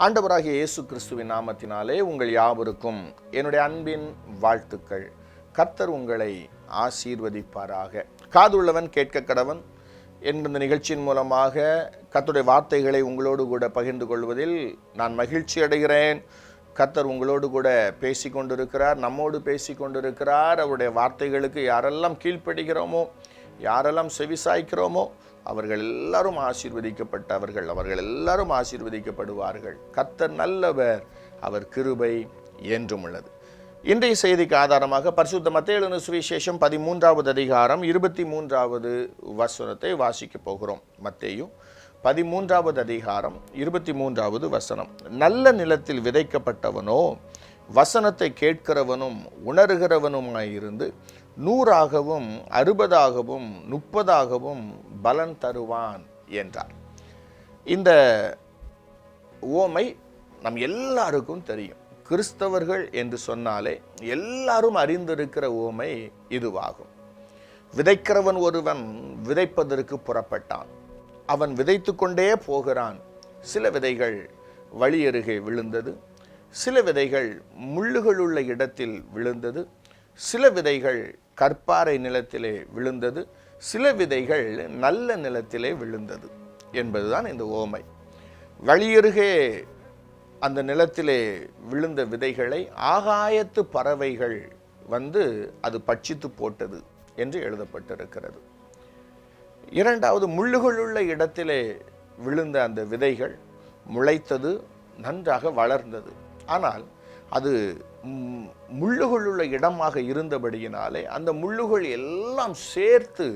ஆண்டவராகிய இயேசு கிறிஸ்துவின் நாமத்தினாலே உங்கள் யாவருக்கும் என்னுடைய அன்பின் வாழ்த்துக்கள். கர்த்தர் உங்களை ஆசீர்வதிப்பாராக. காதுள்ளவன் கேட்க கடவன் என்கிற நிகழ்ச்சியின் மூலமாக கர்த்தருடைய வார்த்தைகளை உங்களோடு கூட பகிர்ந்து கொள்வதில் நான் மகிழ்ச்சி அடைகிறேன். கர்த்தர் உங்களோடு கூட பேசி கொண்டிருக்கிறார் நம்மோடு பேசி கொண்டிருக்கிறார் அவருடைய வார்த்தைகளுக்கு யாரெல்லாம் கீழ்ப்படுகிறோமோ யாரெல்லாம் செவிசாய்க்கிறோமோ அவர்கள் எல்லாரும் ஆசீர்வதிக்கப்பட்டவர்கள் அவர்கள் எல்லாரும் ஆசீர்வதிக்கப்படுவார்கள். கத்தர் நல்லவர் அவர் கிருபை என்றும் உள்ளது. இன்றைய செய்திக்கு ஆதாரமாக பரிசுத்த மத்தேழுன சுவிசேஷம் பதிமூன்றாவது அதிகாரம் இருபத்தி மூன்றாவது வசனத்தை வாசிக்கப் போகிறோம். மத்தேயும் பதிமூன்றாவது அதிகாரம் இருபத்தி மூன்றாவது வசனம். நல்ல நிலத்தில் விதைக்கப்பட்டவனோ வசனத்தை கேட்கிறவனும் உணர்கிறவனுமாயிருந்து நூறாகவும் அறுபதாகவும் முப்பதாகவும் பலன் தருவான் என்றார். இந்த ஓமை நம் எல்லாருக்கும் தெரியும். கிறிஸ்தவர்கள் என்று சொன்னாலே எல்லாரும் அறிந்திருக்கிற ஓமை இதுவாகும். விதைக்கிறவன் ஒருவன் விதைப்பதற்கு புறப்பட்டான். அவன் விதைத்து கொண்டே போகிறான். சில விதைகள் வழியருகே விழுந்தது. சில விதைகள் முள்ளுகள் உள்ள இடத்தில் விழுந்தது. சில விதைகள் கற்பாறை நிலத்திலே விழுந்தது. சில விதைகள் நல்ல நிலத்திலே விழுந்தது என்பதுதான் இந்த ஓமை. வழியருகே அந்த நிலத்திலே விழுந்த விதைகளை ஆகாயத்து பறவைகள் வந்து அது பட்சித்து போட்டது என்று எழுதப்பட்டிருக்கிறது. இரண்டாவது முள்ளுகளுள்ள இடத்திலே விழுந்த அந்த விதைகள் முளைத்தது நன்றாக வளர்ந்தது. ஆனால் அது முள்ளுகள் உள்ள இடமாக இருந்தபடியினாலே அந்த முள்ளுகள் எல்லாம் சேர்த்து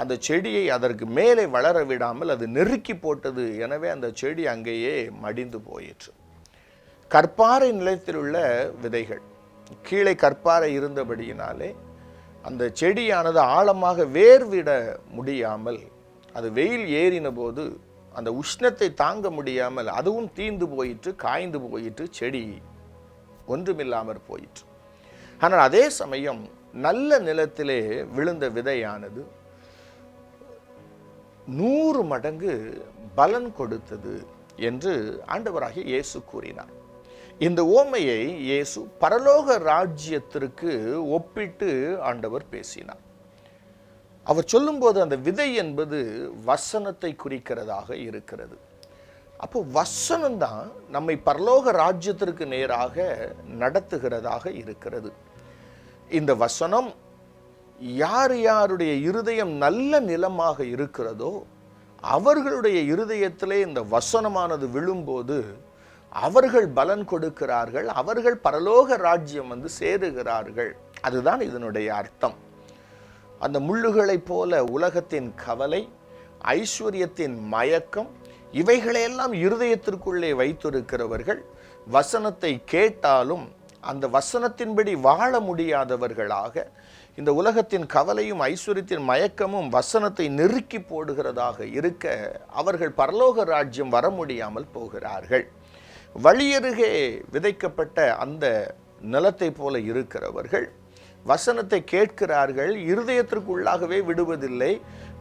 அந்த செடியை அதற்கு மேலே வளர விடாமல் அது நெருக்கி போட்டது. எனவே அந்த செடி அங்கேயே மடிந்து போயிற்று. கற்பாறை நிலத்தில் உள்ள விதைகள். கீழே கற்பாறை இருந்தபடியினாலே அந்த செடியானது ஆழமாக வேர் விட முடியாமல் அது வெயில் ஏறின போது அந்த உஷ்ணத்தை தாங்க முடியாமல் அதுவும் தீந்து போயிற்று காய்ந்து போயிற்று செடி. ஒன்றுமில்லாமற் போயிற்று. ஆனால் அதே சமயம் நல்ல நிலத்திலே விழுந்த விதையானது நூறு மடங்கு பலன் கொடுத்தது என்று ஆண்டவராகிய இயேசு கூறினார். இந்த ஓமையை இயேசு பரலோக ராஜ்யத்திற்கு ஒப்பிட்டு ஆண்டவர் பேசினார். அவர் சொல்லும்போது அந்த விதை என்பது வசனத்தை குறிக்கிறதாக இருக்கிறது. அப்போ வசனம் தான் நம்மை பரலோக ராஜ்யத்திற்கு நேராக நடத்துகிறதாக இருக்கிறது. இந்த வசனம் யார் யாருடைய இருதயம் நல்ல நிலமாக இருக்கிறதோ அவர்களுடைய இருதயத்திலே இந்த வசனமானது விழும்போது அவர்கள் பலன் கொடுக்கிறார்கள் அவர்கள் பரலோக ராஜ்யம் வந்து சேருகிறார்கள். அதுதான் இதனுடைய அர்த்தம். அந்த முள்ளுகளைப் போல உலகத்தின் கவலை ஐஸ்வர்யத்தின் மயக்கம் இவைகளையெல்லாம் இருதயத்திற்குள்ளே வைத்திருக்கிறவர்கள் வசனத்தை கேட்டாலும் அந்த வசனத்தின்படி வாழ முடியாதவர்களாக இந்த உலகத்தின் கவலையும் ஐஸ்வர்யத்தின் மயக்கமும் வசனத்தை நெருக்கி போடுகிறதாக இருக்க அவர்கள் பரலோக ராஜ்யம் வர முடியாமல் போகிறார்கள். வழியருகே விதைக்கப்பட்ட அந்த நிலத்தை போல இருக்கிறவர்கள் வசனத்தை கேட்கிறார்கள் இருதயத்திற்குள்ளாகவே விடுவதில்லை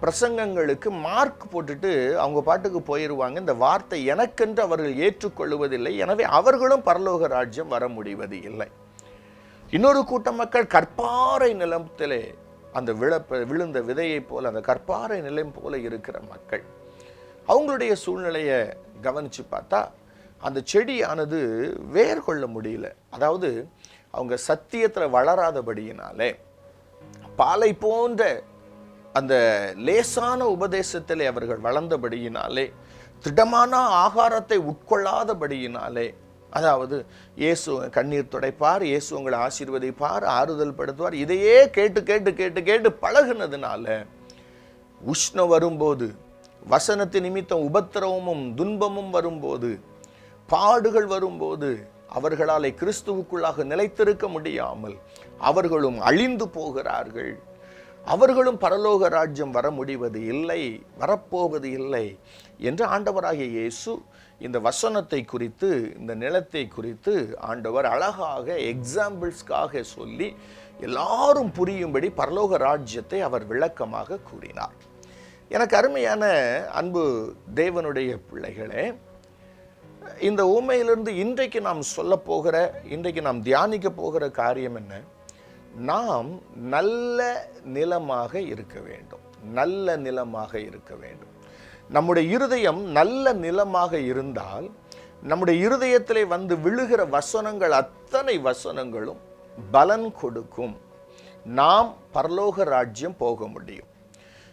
பிரசங்கங்களுக்கு மார்க் போட்டுட்டு அவங்க பாட்டுக்கு போயிடுவாங்க இந்த வார்த்தை எனக்கென்று அவர்கள் ஏற்றுக்கொள்வதில்லை. எனவே அவர்களும் பரலோக ராஜ்யம் வர முடிவது இல்லை இன்னொரு கூட்டம் மக்கள் கற்பாறை நிலத்திலே அந்த விழப்ப விழுந்த விதையைப் போல் அந்த கற்பாறை நிலம் போல இருக்கிற மக்கள். அவங்களுடைய சூழ்நிலையை கவனித்து பார்த்தா அந்த செடியானது வேர் கொள்ள முடியல. அதாவது அவங்க சத்தியத்தில் வளராதபடியினாலே பாலை போன்ற அந்த லேசான உபதேசத்தில் அவர்கள் வளர்ந்தபடியினாலே திடமான ஆகாரத்தை உட்கொள்ளாதபடியினாலே அதாவது இயேசு கண்ணீர் துடைப்பார் இயேசு உங்களை ஆசீர்வதிப்பார் ஆறுதல் படுத்துவார் இதையே கேட்டு கேட்டு கேட்டு கேட்டு பழகுனதுனால உஷ்ணம் வரும்போது வசனத்து நிமித்தம் உபத்திரவமும் துன்பமும் வரும்போது பாடுகள் வரும்போது அவர்களாலே கிறிஸ்துவுக்குள்ளாக நிலைத்திருக்க முடியாமல் அவர்களும் அழிந்து போகிறார்கள். அவர்களும் பரலோக ராஜ்யம் வர முடிவது இல்லை வரப்போவது இல்லை என்று ஆண்டவராகிய இயேசு இந்த வசனத்தை குறித்து இந்த நிலத்தை குறித்து ஆண்டவர் அழகாக எக்ஸாம்பிள்ஸ்க்காக சொல்லி எல்லாரும் புரியும்படி பரலோக ராஜ்யத்தை அவர் விளக்கமாக கூறினார். எனக்கு அருமையான அன்பு தேவனுடைய பிள்ளைகளே இந்த ஊமையிலிருந்து இன்றைக்கு நாம் சொல்ல போகிற இன்றைக்கு நாம் தியானிக்க போகிற காரியம் என்ன? நாம் நல்ல நிலமாக இருக்க வேண்டும். நல்ல நிலமாக இருக்க வேண்டும். நம்முடைய இருதயம் நல்ல நிலமாக இருந்தால் நம்முடைய இருதயத்திலே வந்து விழுகிற வசனங்கள் அத்தனை வசனங்களும் பலன் கொடுக்கும். நாம் பரலோக ராஜ்யம் போக முடியும்.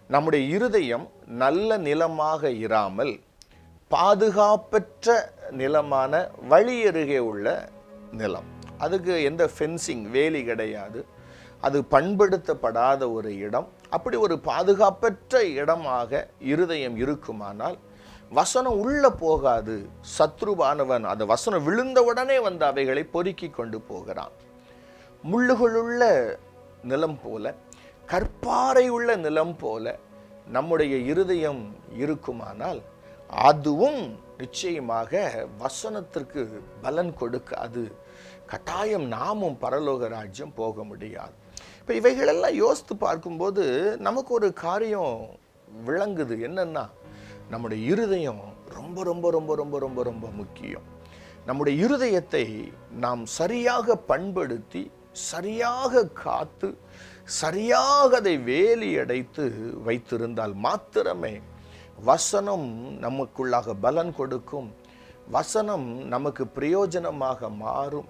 நம்முடைய இருதயம் நல்ல நிலமாக இராமல் பாதுகாப்பற்ற நிலமான வழியருகே உள்ள நிலம். அதுக்கு எந்த ஃபென்சிங் வேலி கிடையாது. அது பண்படுத்தப்படாத ஒரு இடம். அப்படி ஒரு பாதுகாப்பற்ற இடமாக இருதயம் இருக்குமானால் வசனம் உள்ளே போகாது. சத்ருவானவன் அந்த வசனம் விழுந்த உடனே வந்து அவைகளை பொறுக்கி கொண்டு போகிறான். முள்ளுகளுள்ள நிலம் போல கற்பாறை உள்ள நிலம் போல நம்முடைய இருதயம் இருக்குமானால் அதுவும் நிச்சயமாக வசனத்திற்கு பலன் கொடுக்காது. கட்டாயம் நாமும் பரலோக ராஜ்யம் போக முடியாது. இப்போ இவைகளெல்லாம் யோசித்து பார்க்கும்போது நமக்கு ஒரு காரியம் விளங்குது. என்னென்னா நம்முடைய இருதயம் ரொம்ப ரொம்ப ரொம்ப ரொம்ப ரொம்ப ரொம்ப முக்கியம். நம்முடைய இருதயத்தை நாம் சரியாக பண்படுத்தி சரியாக காத்து சரியாக அதை வேலி அடைத்து வைத்திருந்தால் மாத்திரமே வசனம் நமக்குள்ளாக பலன் கொடுக்கும். வசனம் நமக்கு பிரயோஜனமாக மாறும்.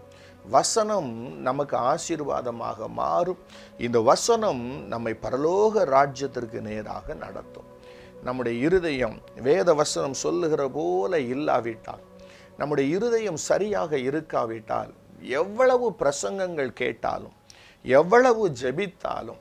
வசனம் நமக்கு ஆசீர்வாதமாக மாறும். இந்த வசனம் நம்மை பரலோக ராஜ்யத்திற்கு நேராக நடத்தும். நம்முடைய இருதயம் வேத வசனம் சொல்லுகிற போல இல்லாவிட்டால் நம்முடைய இருதயம் சரியாக இருக்காவிட்டால் எவ்வளவு பிரசங்கங்கள் கேட்டாலும் எவ்வளவு ஜெபித்தாலும்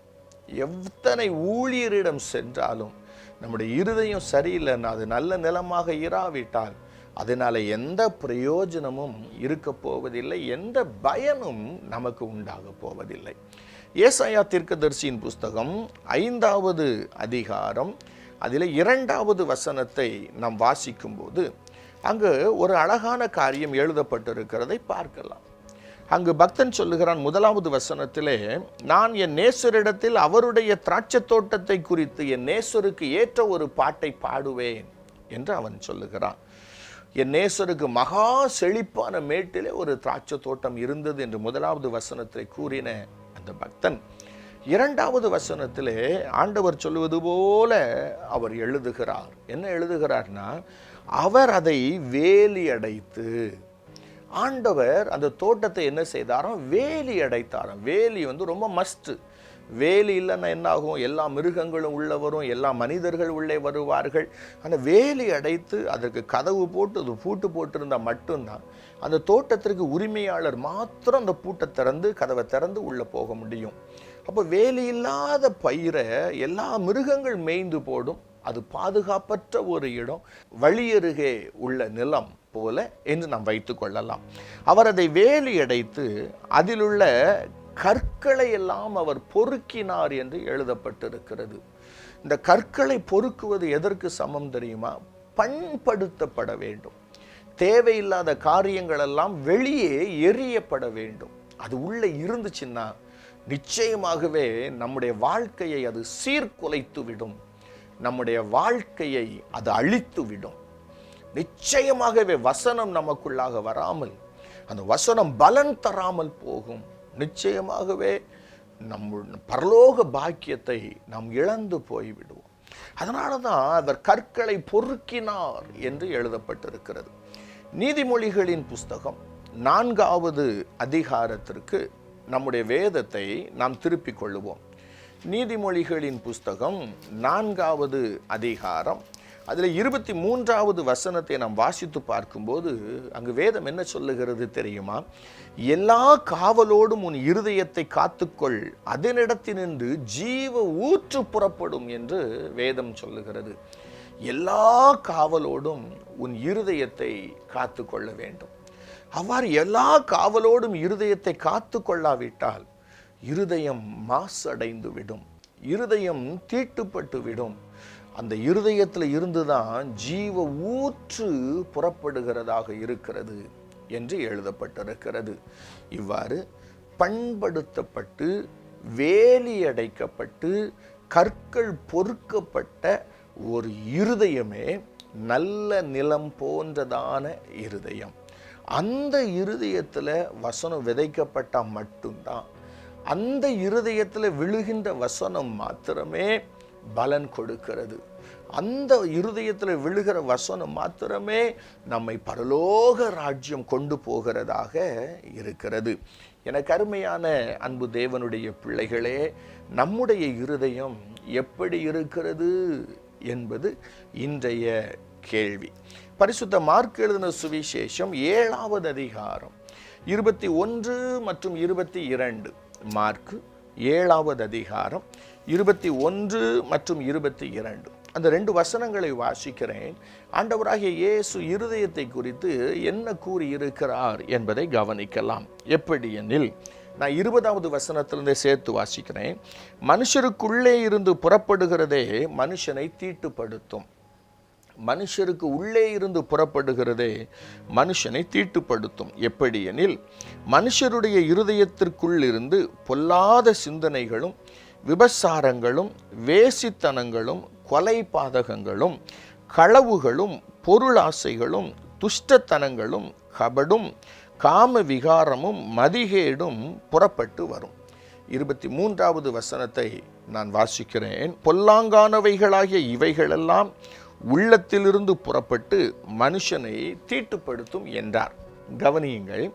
எத்தனை ஊழியரிடம் சென்றாலும் நம்முடைய இருதயம் சரியில்லைன்னா அது நல்ல நிலமாக இராவிட்டால் அதனால் எந்த பிரயோஜனமும் இருக்க போவதில்லை எந்த பயனும் நமக்கு உண்டாக போவதில்லை. ஏசாயா தீர்க்கதரிசியின் புஸ்தகம் ஐந்தாவது அதிகாரம் அதில் இரண்டாவது வசனத்தை நாம் வாசிக்கும்போது அங்கு ஒரு அழகான காரியம் எழுதப்பட்டிருக்கிறதை பார்க்கலாம். அங்கு பக்தன் சொல்லுகிறான் முதலாவது வசனத்திலே நான் என் நேசரிடத்தில் அவருடைய திராட்சை தோட்டத்தை குறித்து என் நேசருக்கு ஏற்ற ஒரு பாட்டை பாடுவேன் என்று அவன் சொல்லுகிறான். என் நேசருக்கு மகா செழிப்பான மேட்டிலே ஒரு திராட்சை தோட்டம் இருந்தது என்று முதலாவது வசனத்தை கூறின அந்த பக்தன். இரண்டாவது வசனத்திலே ஆண்டவர் சொல்லுவது போல அவர் எழுதுகிறார். என்ன எழுதுகிறார்னா அவர் அதை வேலி அடைத்து. ஆண்டவர் அந்த தோட்டத்தை என்ன செய்தாராம் வேலி அடைத்தாராம். வேலி வந்து ரொம்ப மஸ்ட் வேலி இல்லைன்னா என்ன ஆகும் எல்லா மிருகங்களும் உள்ளே வரும் எல்லா மனிதர்கள் உள்ளே வருவார்கள். அந்த வேலி அடைத்து அதற்கு கதவு போட்டு அது பூட்டு போட்டிருந்தால் மட்டும்தான். அந்த தோட்டத்திற்கு உரிமையாளர் மாத்திரம் அந்த பூட்டை திறந்து கதவை திறந்து உள்ளே போக முடியும். அப்போ வேலி இல்லாத பயிரை எல்லா மிருகங்கள் மேய்ந்து போடும். அது பாதுகாப்பற்ற ஒரு இடம் வழியருகே உள்ள நிலம் போல என்று நாம் வைத்துக் கொள்ளலாம். அவர் அதை வேலி அடைத்து அதிலுள்ள கற்களை எல்லாம் அவர் பொறுக்கினார் என்று எழுதப்பட்டிருக்கிறது. இந்த கற்களை பொறுக்குவது எதற்கு சமம் தெரியுமா? பண்படுத்தப்பட வேண்டும். தேவையில்லாத காரியங்களெல்லாம் வெளியே எரியப்பட வேண்டும். அது உள்ளே இருந்துச்சுன்னா நிச்சயமாகவே நம்முடைய வாழ்க்கையை அது சீர்குலைத்து விடும் நம்முடைய வாழ்க்கையை அது அழித்து விடும் நிச்சயமாகவே வசனம் நமக்குள்ளாக வராமல் அந்த வசனம் பலன் தராமல் போகும். நிச்சயமாகவே நம் பரலோக பாக்கியத்தை நாம் இழந்து போய்விடுவோம். அதனால தான் அவர் கற்களை பொறுக்கினார் என்று எழுதப்பட்டிருக்கிறது. நீதிமொழிகளின் புஸ்தகம் நான்காவது அதிகாரத்திற்கு நம்முடைய வேதத்தை நாம் திருப்பிக் கொள்ளுவோம். நீதிமொழிகளின் புஸ்தகம் நான்காவது அதிகாரம் அதில் இருபத்தி மூன்றாவது வசனத்தை நாம் வாசித்து பார்க்கும்போது அங்கு வேதம் என்ன சொல்லுகிறது தெரியுமா? எல்லா காவலோடும் உன் இருதயத்தை காத்துக்கொள் அதனிடத்தினின்று ஜீவ ஊற்று புறப்படும் என்று வேதம் சொல்லுகிறது. எல்லா காவலோடும் உன் இருதயத்தை காத்து கொள்ள வேண்டும். அவ்வாறு எல்லா காவலோடும் இருதயத்தை காத்து கொள்ளாவிட்டால் இருதயம் மாசடைந்து விடும் இருதயம் தீட்டுப்பட்டு விடும் அந்த இருதயத்தில் இருந்துதான் ஜீவ ஊற்று புறப்படுகிறதாக இருக்கிறது என்று எழுதப்பட்டிருக்கிறது. இவ்வாறு பண்படுத்தப்பட்டு வேலியடைக்கப்பட்டு கற்கள் பொறுக்கப்பட்ட ஒரு இருதயமே நல்ல நிலம் போன்றதான இருதயம். அந்த இருதயத்தில் வசனம் விதைக்கப்பட்டால் மட்டும்தான். அந்த இருதயத்தில் விழுகின்ற வசனம் மாத்திரமே பலன் கொடுக்கிறது. அந்த இருதயத்தில் விழுகிற வசனம் மாத்திரமே நம்மை பரலோக ராஜ்யம் கொண்டு போகிறதாக இருக்கிறது. என கருமையான அன்பு தேவனுடைய பிள்ளைகளே நம்முடைய இருதயம் எப்படி இருக்கிறது என்பது இன்றைய கேள்வி. பரிசுத்த மார்க் எழுதின சுவிசேஷம் ஏழாவது அதிகாரம் இருபத்தி ஒன்று மற்றும் இருபத்தி இரண்டு மார்க்கு ஏழாவது அதிகாரம் இருபத்தி ஒன்று மற்றும் இருபத்தி இரண்டு. அந்த ரெண்டு வசனங்களை வாசிக்கிறேன். ஆண்டவராகிய இயேசு இருதயத்தை குறித்து என்ன கூறியிருக்கிறார் என்பதை கவனிக்கலாம். எப்படி எனில் நான் இருபதாவது வசனத்திலிருந்தே சேர்த்து வாசிக்கிறேன். மனுஷருக்குள்ளே இருந்து புறப்படுகிறதே மனுஷனை தீட்டுப்படுத்தும். மனுஷருக்கு உள்ளே இருந்து புறப்படுகிறதே மனுஷனை தீட்டுப்படுத்தும். எப்படி எனில் மனுஷருடைய இருதயத்திற்குள் இருந்து பொல்லாத சிந்தனைகளும் விபசாரங்களும் வேசித்தனங்களும் கொலை பாதகங்களும் களவுகளும் பொருளாசைகளும் துஷ்டத்தனங்களும் கபடும் காம விகாரமும் மதிகேடும் புறப்பட்டு வரும். இருபத்தி மூன்றாவது வசனத்தை நான் வாசிக்கிறேன். பொல்லாங்கானவைகளாகிய இவைகளெல்லாம் உள்ளத்திலிருந்து புறப்பட்டு மனுஷனை தீட்டுப்படுத்தும் என்றார். கவனியுங்கள்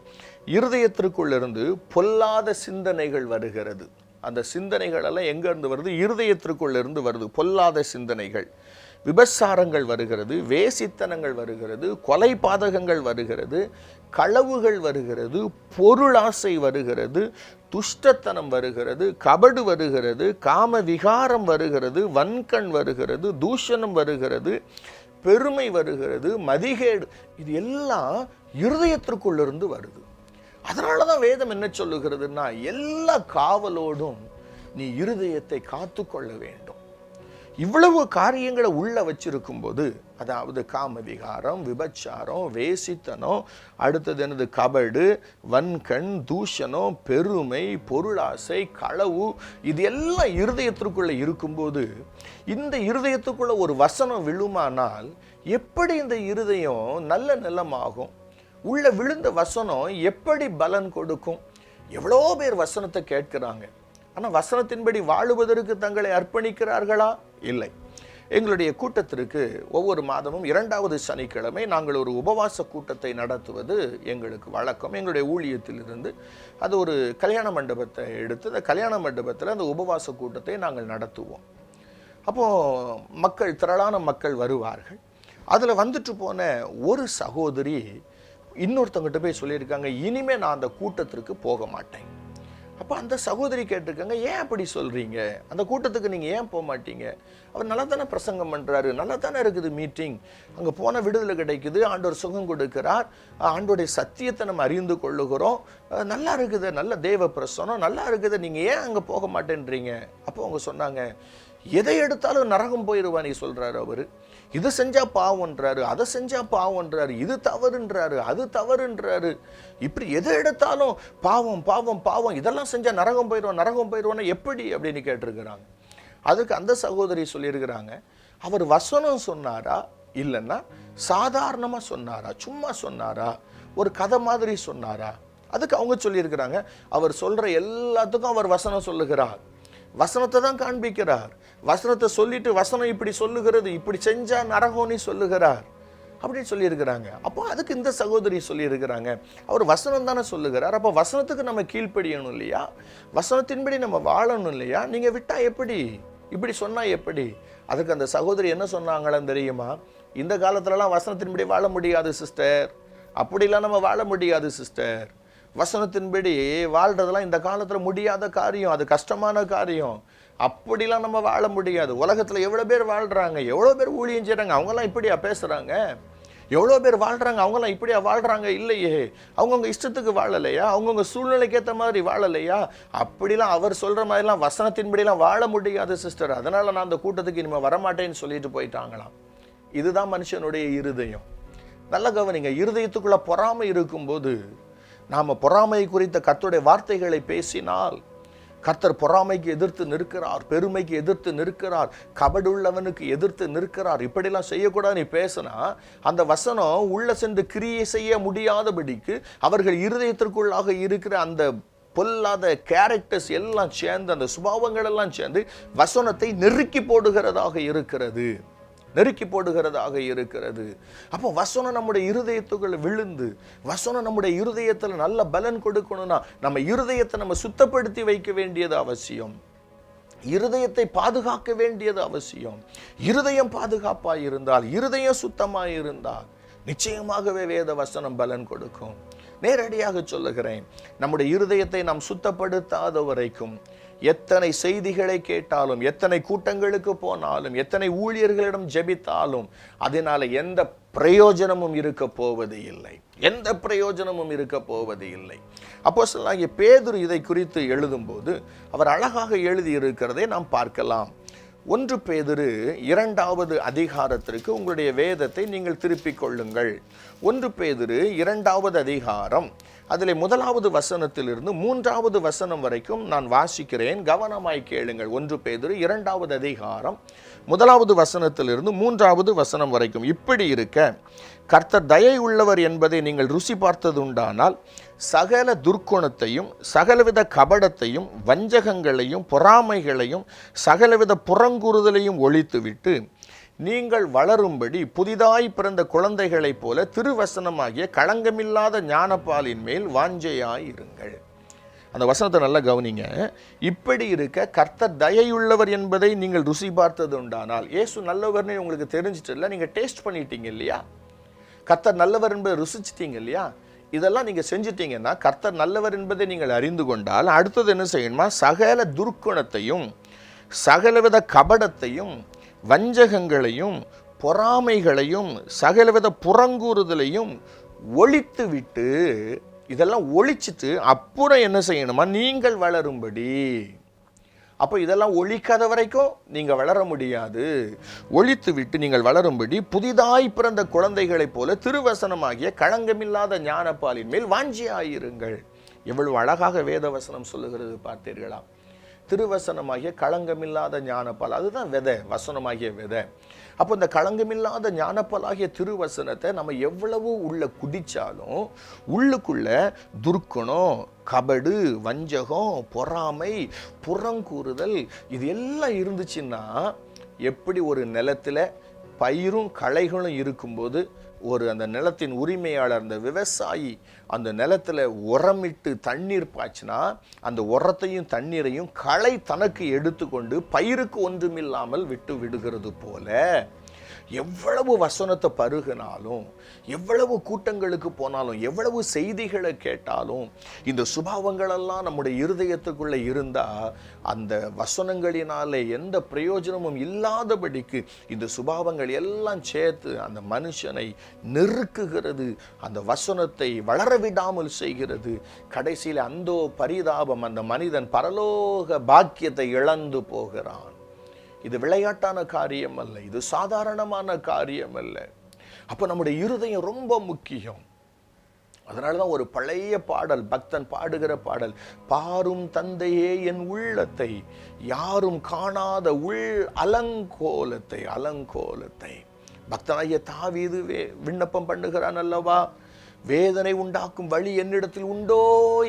இருதயத்திற்குள்ளிருந்து பொல்லாத சிந்தனைகள் வருகிறது. அந்த சிந்தனைகளெல்லாம் எங்கேருந்து வருது? இருதயத்திற்குள்ள இருந்து வருது. பொல்லாத சிந்தனைகள். விபசாரங்கள் வருகிறது வேசித்தனங்கள் வருகிறது கொலை பாதகங்கள் வருகிறது களவுகள் வருகிறது பொருளாசை வருகிறது துஷ்டத்தனம் வருகிறது கபடு வருகிறது காம விகாரம் வருகிறது வன்கண் வருகிறது தூஷணம் வருகிறது பெருமை வருகிறது மதிகேடு. இது எல்லாம் இருதயத்திற்குள்ளிருந்து வருது. அதனால தான் வேதம் என்ன சொல்லுகிறதுன்னா எல்லா காவலோடும் நீ இருதயத்தை காத்துக்கொள்ள வேண்டும். இவ்வளவு காரியங்களை உள்ள வச்சிருக்கும்போது அதாவது அதாவது காமவிகாரம் விபச்சாரம் வேசித்தனம் அடுத்தது என்னது கபடு வன்கண் தூஷணம் பெருமை பொருளாசை களவு இது எல்லாம் இருதயத்திற்குள்ளே இருக்கும்போது இந்த இருதயத்துக்குள்ளே ஒரு வசனம் விழுமானால் எப்படி இந்த இருதயம் நல்ல நிலமாகும்? உள்ள விழுந்த வசனம் எப்படி பலன் கொடுக்கும்? எவ்வளோ பேர் வசனத்தை கேட்கிறாங்க. ஆனால் வசனத்தின்படி வாழுவதற்கு தங்களை அர்ப்பணிக்கிறார்களா? இல்லை. எங்களுடைய கூட்டத்திற்கு ஒவ்வொரு மாதமும் இரண்டாவது சனிக்கிழமை நாங்கள் ஒரு உபவாச கூட்டத்தை நடத்துவது எங்களுக்கு வழக்கம். எங்களுடைய ஊழியத்திலிருந்து அது ஒரு கல்யாண மண்டபத்தை எடுத்து அந்த கல்யாண மண்டபத்தில் அந்த உபவாச கூட்டத்தை நாங்கள் நடத்துவோம். அப்போது மக்கள் திரளான மக்கள் வருவார்கள். அதில் வந்துட்டு போன ஒரு சகோதரி இன்னொருத்தங்கிட்ட போய் சொல்லியிருக்காங்க இனிமே நான் அந்த கூட்டத்திற்கு போக மாட்டேன். அப்போ அந்த சகோதரி கேட்டிருக்காங்க ஏன் அப்படி சொல்கிறீங்க அந்த கூட்டத்துக்கு நீங்கள் ஏன் போக மாட்டீங்க? அவர் நல்லா தானே பிரசங்கம் பண்ணுறாரு நல்லா தானே இருக்குது மீட்டிங். அங்கே போன விடுதலை கிடைக்குது ஆண்டவர் சுகம் கொடுக்கிறார் ஆண்டோடைய சத்தியத்தை நம்ம அறிந்து கொள்ளுகிறோம். நல்லா இருக்குது நல்ல தேவ பிரசனம் நல்லா இருக்குது நீங்கள் ஏன் அங்கே போக மாட்டேன்றீங்க? அப்போ அவங்க சொன்னாங்க எதை எடுத்தாலும் நரகம் போயிடுவா நீ சொல்கிறாரு அவர். இது செஞ்சால் பாவம்ன்றாரு அதை செஞ்சால் பாவம்ன்றாரு இது தவறுன்றாரு அது தவறுன்றாரு. இப்படி எதை எடுத்தாலும் பாவம் பாவம் பாவம் இதெல்லாம் செஞ்சால் நரகம் போயிடுவோம் நரகம் போயிடுவோன்னா எப்படி அப்படின்னு கேட்டிருக்கிறாங்க. அதுக்கு அந்த சகோதரி சொல்லியிருக்கிறாங்க அவர் வசனம் சொன்னாரா? இல்லைன்னா சாதாரணமாக சொன்னாரா? சும்மா சொன்னாரா? ஒரு கதை மாதிரி சொன்னாரா? அதுக்கு அவங்க சொல்லியிருக்கிறாங்க அவர் சொல்கிற எல்லாத்துக்கும் அவர் வசனம் சொல்லுகிறார். வசனத்தை தான் காண்பிக்கிறார். வசனத்தை சொல்லிட்டு வசனம் இப்படி சொல்லுகிறது இப்படி செஞ்சா நரகோனி சொல்லுகிறார் அப்படின்னு சொல்லியிருக்கிறாங்க. அப்போ அதுக்கு இந்த சகோதரி சொல்லியிருக்கிறாங்க. அவர் வசனம் தானே சொல்லுகிறார். அப்போ வசனத்துக்கு நம்ம கீழ்ப்படியணும் இல்லையா? வசனத்தின்படி நம்ம வாழணும் இல்லையா? நீங்கள் விட்டா எப்படி? இப்படி சொன்னா எப்படி? அதுக்கு அந்த சகோதரி என்ன சொன்னாங்களான்னு தெரியுமா? இந்த காலத்துலலாம் வசனத்தின்படி வாழ முடியாது சிஸ்டர். அப்படிலாம் நம்ம வாழ முடியாது சிஸ்டர். வசனத்தின்படி வாழ்கிறதெல்லாம் இந்த காலத்தில் முடியாத காரியம் அது கஷ்டமான காரியம். அப்படிலாம் நம்ம வாழ முடியாது. உலகத்தில் எவ்வளோ பேர் வாழ்கிறாங்க எவ்வளோ பேர் ஊழியம் செய்கிறாங்க அவங்கெல்லாம் இப்படியா பேசுகிறாங்க எவ்வளோ பேர் வாழ்கிறாங்க அவங்கெல்லாம் இப்படியா வாழ்கிறாங்க இல்லையே. அவங்கவுங்க இஷ்டத்துக்கு வாழலையா? அவங்கவுங்க சூழ்நிலைக்கு ஏற்ற மாதிரி வாழலையா? அப்படிலாம் அவர் சொல்கிற மாதிரிலாம் வசனத்தின்படிலாம் வாழ முடியாது சிஸ்டர். அதனால் நான் அந்த கூட்டத்துக்கு இனிமேல் வரமாட்டேன்னு சொல்லிட்டு போயிட்டாங்களாம். இதுதான் மனுஷனுடைய இருதயம். நல்ல கவனிங்க. இருதயத்துக்குள்ளே பொறாமை இருக்கும்போது நாம் பொறாமை குறித்த கர்த்தருடைய வார்த்தைகளை பேசினால் கர்த்தர் பொறாமைக்கு எதிர்த்து நிற்கிறார் பெருமைக்கு எதிர்த்து நிற்கிறார் கபடுள்ளவனுக்கு எதிர்த்து நிற்கிறார். இப்படிலாம் செய்யக்கூடாது நீ பேசினா அந்த வசனம் உள்ள சென்று கிரியை செய்ய முடியாதபடிக்கு அவர்கள் இருதயத்திற்குள்ளாக இருக்கிற அந்த பொல்லாத கேரக்டர்ஸ் எல்லாம் சேர்ந்து அந்த சுபாவங்கள் எல்லாம் சேர்ந்து வசனத்தை நெருக்கி போடுகிறதாக இருக்கிறது. நெருக்கி போடுகிறதாக இருக்கிறது. அப்போ வசனம் நம்முடைய இருதயத்துக்குள்ள விழுந்து வசனம் நம்முடைய இருதயத்தில் நல்ல பலன் கொடுக்கணும்னா நம்ம இருதயத்தை நம்ம சுத்தப்படுத்தி வைக்க வேண்டியது அவசியம். இருதயத்தை பாதுகாக்க வேண்டியது அவசியம். இருதயம் பாதுகாப்பாக இருந்தால் இருதயம் சுத்தமாக இருந்தால் நிச்சயமாகவே வேத வசனம் பலன் கொடுக்கும். நேரடியாக சொல்லுகிறேன் நம்முடைய இருதயத்தை நாம் சுத்தப்படுத்தாத வரைக்கும் எத்தனை செய்திகளை கேட்டாலும் எத்தனை கூட்டங்களுக்கு போனாலும் எத்தனை ஊழியர்களிடம் ஜெபித்தாலும் அதனால எந்த பிரயோஜனமும் இருக்க போவது இல்லை. எந்த பிரயோஜனமும் இருக்க போவது இல்லை. அப்போ சொல்லாகிய பேதுரு இதை குறித்து எழுதும்போது அவர் அழகாக எழுதியிருக்கிறதை நாம் பார்க்கலாம். ஒன்று பேதிரு இரண்டாவது அதிகாரத்திற்கு உங்களுடைய வேதத்தை நீங்கள் திருப்பிக் கொள்ளுங்கள். ஒன்று பேதிரு இரண்டாவது அதிகாரம். அதில் முதலாவது வசனத்திலிருந்து மூன்றாவது வசனம் வரைக்கும் நான் வாசிக்கிறேன். கவனமாய் கேளுங்கள். ஒன்று பேதிரு இரண்டாவது அதிகாரம். முதலாவது வசனத்திலிருந்து மூன்றாவது வசனம் வரைக்கும் இப்படி இருக்க கர்த்தர் தயை உள்ளவர் என்பதை நீங்கள் ருசி பார்த்தது உண்டானால் சகல துர்க்குணத்தையும் சகலவித கபடத்தையும் வஞ்சகங்களையும் பொறாமைகளையும் சகலவித புறங்குறுதலையும் ஒழித்துவிட்டு நீங்கள் வளரும்படி புதிதாய் பிறந்த குழந்தைகளைப் போல திருவசனமாகிய களங்கமில்லாத ஞானப்பாலின் மேல் வாஞ்சையாயிருங்கள். அந்த வசனத்தை நல்லா கவனிங்க. இப்படி இருக்க கர்த்தர் தயையுள்ளவர் என்பதை நீங்கள் ருசி பார்த்தது உண்டானால் இயேசு நல்லவர்னு உங்களுக்கு தெரிஞ்சிட்டு இல்லை நீங்கள் டேஸ்ட் பண்ணிட்டீங்க இல்லையா? கர்த்தர் நல்லவர் என்பதை ருசிச்சிட்டீங்க இல்லையா? இதெல்லாம் நீங்கள் செஞ்சிட்டீங்கன்னா கர்த்தர் நல்லவர் என்பதை நீங்கள் அறிந்து கொண்டால் அடுத்தது என்ன செய்யணுமா? சகல துர்க்குணத்தையும் சகலவித கபடத்தையும் வஞ்சகங்களையும் பொறாமைகளையும் சகலவித புறங்கூறுதலையும் ஒழித்து விட்டு இதெல்லாம் ஒழிச்சிட்டு அப்புறம் என்ன செய்யணுமா? நீங்கள் வளரும்படி அப்போ இதெல்லாம் ஒழிக்காத வரைக்கும் நீங்கள் வளர முடியாது. ஒழித்து விட்டு நீங்கள் வளரும்படி புதிதாய் பிறந்த குழந்தைகளைப் போல திருவசனமாகிய களங்கமில்லாத ஞானப்பாலின் மேல் வாஞ்சியாயிருங்கள். எவ்வளவு அழகாக வேதவசனம் சொல்லுகிறது பார்த்தீர்களா? திருவசனமாகிய களங்கமில்லாத ஞானப்பால் அதுதான் விதை வசனமாகிய விதை. அப்போ இந்த களங்கமில்லாத ஞானப்பலாகிய திருவசனத்தை நம்ம எவ்வளவு உள்ள குடித்தாலும் உள்ளுக்குள்ள துர்க்குணம் கபடு வஞ்சகம் பொறாமை புறங்கூறுதல் இது எல்லாம் இருந்துச்சுன்னா எப்படி ஒரு நிலத்தில் பயிரும் களைகளும் இருக்கும்போது ஒரு அந்த நிலத்தின் உரிமையாளர் அந்த விவசாயி அந்த நிலத்தில் உரமிட்டு தண்ணீர் பாய்ச்சினா அந்த உரத்தையும் தண்ணீரையும் களை தனக்கு எடுத்துக்கொண்டு பயிருக்கு ஒன்றுமில்லாமல் விட்டு விடுகிறது போல எவ்வளவு வசனத்தை பருகினாலும் எவ்வளவு கூட்டங்களுக்கு போனாலும் எவ்வளவு செய்திகளை கேட்டாலும் இந்த சுபாவங்களெல்லாம் நம்முடைய இருதயத்துக்குள்ளே இருந்தால் அந்த வசனங்களினாலே எந்த பிரயோஜனமும் இல்லாதபடிக்கு இந்த சுபாவங்கள் எல்லாம் சேர்த்து அந்த மனுஷனை நெருக்குகிறது அந்த வசனத்தை வளர விடாமல் செய்கிறது. கடைசியில் அந்தோ பரிதாபம் அந்த மனிதன் பரலோக பாக்கியத்தை இழந்து போகிறான். இது விளையாட்டான காரியம் அல்ல இது சாதாரணமான காரியம் அல்ல அப்போ நம்முடைய இருதயம் ரொம்ப முக்கியம். அதனால தான் ஒரு பழைய பாடல் பக்தன் பாடுகிற பாடல் பாரும் தந்தையே என் உள்ளத்தை யாரும் காணாத உள் அலங்கோலத்தை அலங்கோலத்தை. பக்தனாகிய தாவீது வே விண்ணப்பம் பண்ணுகிறான் அல்லவா? வேதனை உண்டாக்கும் வழி என்னிடத்தில் உண்டோ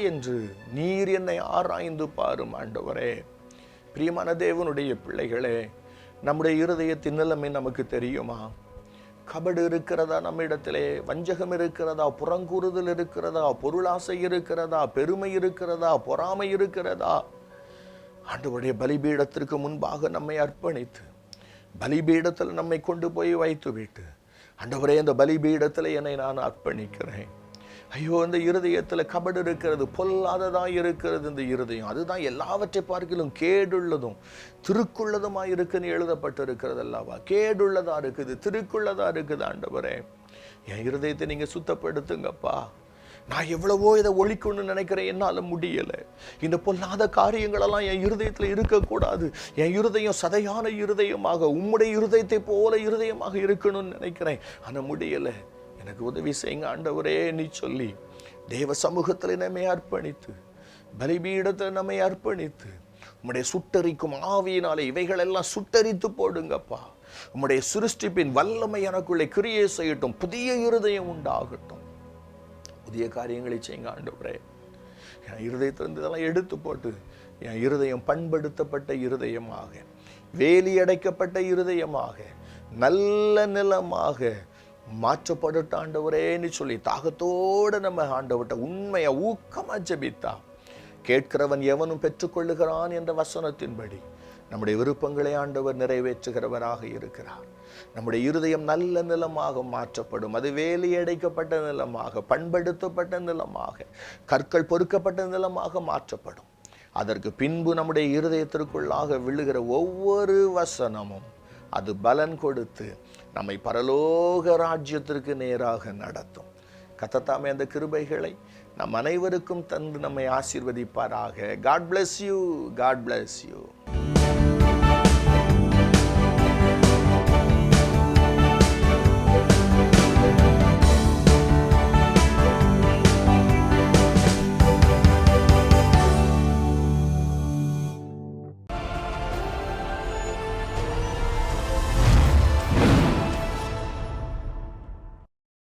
என்று நீர் என்னை ஆராய்ந்து பாரும் ஆண்டவரே. பிரியமான தேவனுடைய பிள்ளைகளே நம்முடைய இருதயத்தின் நிலைமை நமக்கு தெரியுமா? கபடு இருக்கிறதா நம்ம இடத்திலே வஞ்சகம் இருக்கிறதா? புறங்கூறுதல் இருக்கிறதா? பொருளாசை இருக்கிறதா? பெருமை இருக்கிறதா? பொறாமை இருக்கிறதா? ஆண்டவருடைய பலிபீடத்திற்கு முன்பாக நம்மை அர்ப்பணித்து பலிபீடத்தில் நம்மை கொண்டு போய் வைத்து விட்டு ஆண்டவரே அந்த பலிபீடத்தில் என்னை நான் அர்ப்பணிக்கிறேன். ஐயோ இந்த இருதயத்தில் கபடு இருக்கிறது பொல்லாததாக இருக்கிறது இந்த இருதயம். அதுதான் எல்லாவற்றை பார்க்கிலும் கேடுள்ளதும் திருக்குள்ளதுமாக இருக்குன்னு எழுதப்பட்டிருக்கிறது அல்லவா கேடுள்ளதாக இருக்குது திருக்குள்ளதாக இருக்குது ஆண்டவரே. என் இருதயத்தை நீங்கள் சுத்தப்படுத்துங்கப்பா. நான் எவ்வளவோ இதை ஒழிக்கணும்னு நினைக்கிறேன் என்னால் முடியலை. இந்த பொல்லாத காரியங்களெல்லாம் என் இருதயத்தில் இருக்கக்கூடாது. என் இருதயம் சதையான இருதயமாக உம்முடைய இருதயத்தை போல இருதயமாக இருக்கணும்னு நினைக்கிறேன். ஆனால் முடியலை. எனக்கு உதவி செய்யுங்க ஆண்டவரே நீ சொல்லி. தேவ சமூகத்தில் நம்மை அர்ப்பணித்து பலிபீடத்தில் நம்மை அர்ப்பணித்து உம்முடைய சுட்டரிக்கும் ஆவியினாலே இவைகளெல்லாம் சுட்டரித்து போடுங்கப்பா. உம்முடைய சிருஷ்டிப்பின் வல்லமை எனக்குள்ளே கிரியை செய்யட்டும் புதிய இருதயம் உண்டாகட்டும். புதிய காரியங்களை செய்யுங்க ஆண்டவரே. என் இருதயத்திலிருந்து இதெல்லாம் எடுத்து போட்டு என் இருதயம் பண்படுத்தப்பட்ட இருதயமாக வேலி அடைக்கப்பட்ட இருதயமாக நல்ல நிலமாக மாற்றப்படட்ட ஆண்டவரேன்னு சொல்லி தாகத்தோடு நம்ம ஆண்டவர்கிட்ட உண்மையை ஊக்கமாக ஜபித்தா. கேட்கிறவன் எவனும் பெற்றுக்கொள்ளுகிறான் என்ற வசனத்தின்படி நம்முடைய விருப்பங்களை ஆண்டவர் நிறைவேற்றுகிறவராக இருக்கிறார். நம்முடைய இருதயம் நல்ல நிலமாக மாற்றப்படும். அது வேலி அடைக்கப்பட்ட நிலமாக பண்படுத்தப்பட்ட நிலமாக கற்கள் பொறுக்கப்பட்ட நிலமாக மாற்றப்படும். அதற்கு பின்பு நம்முடைய இருதயத்திற்குள்ளாக விழுகிற ஒவ்வொரு வசனமும் அது பலன் கொடுத்து நம்மை பரலோக ராஜ்யத்திற்கு நேராக நடத்தும். கத்தத்தாமே அந்த கிருபைகளை நம் அனைவருக்கும் தந்து நம்மை ஆசீர்வதிப்பாராக. God bless you God bless you